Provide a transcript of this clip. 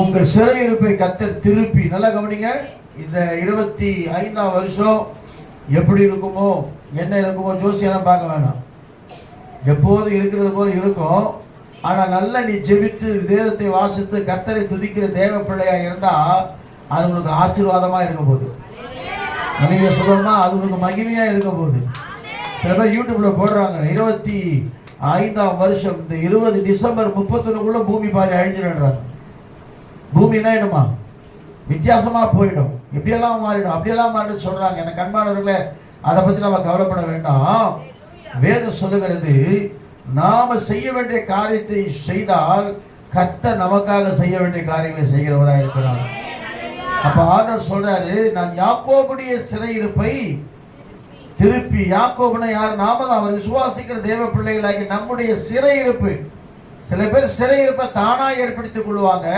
உங்கள் சிறையிருப்பை கத்தர் திருப்பி நல்லா கவனிங்க இந்த இருபத்தி ஐந்தாம் வருஷம் எப்படி இருக்குமோ என்ன இருக்குமோ ஜோசியெல்லாம் பார்க்க வேணாம். எப்போதும் இருக்கிறது போல இருக்கும் ஆனா நல்லா நீ ஜெபித்து வேதத்தை வாசித்து கத்தரை துதிக்கிற தேவ பிள்ளையா இருந்தா அது உனக்கு ஆசீர்வாதமா இருக்க போகுது. நீங்க சொல்லணும்னா அது உனக்கு மகிமையா இருக்க போகுது. சில பேர் யூடியூப்ல போடுறாங்க இருபத்தி ஐந்தாம் வருஷம் இந்த இருபது டிசம்பர் முப்பத்தொன்னுக்குள்ள பூமி பாதி அழிஞ்சிடுறாங்க பூமினா என்னமா வித்தியாசமா போயிடும். இப்படியெல்லாம் மாறிடும். அப்படியெல்லாம் மாறிடும் சொல்றாங்க. எனக்கு அன்பானவர்களே அதை பத்தி நம்ம கவலைப்பட வேண்டாம். வேதம் சொல்லுகிறது நாம செய்ய வேண்டிய காரியத்தை செய்தால் கத்த நமக்காக செய்ய வேண்டிய காரியங்களை செய்கிறவராக இருக்கிறார். அப்ப ஆண்டவர் சொல்றாரு நான் யாக்கோபுடைய சிறையிருப்பை திருப்பி யாக்கோபனை யார்? நாம தான். அவர் விசுவாசிக்கிற தேவ பிள்ளைகளாகி நம்முடைய சிறையிருப்பு. சில பேர் சிறையிருப்பை தானா ஏற்படுத்திக் கொள்வாங்க.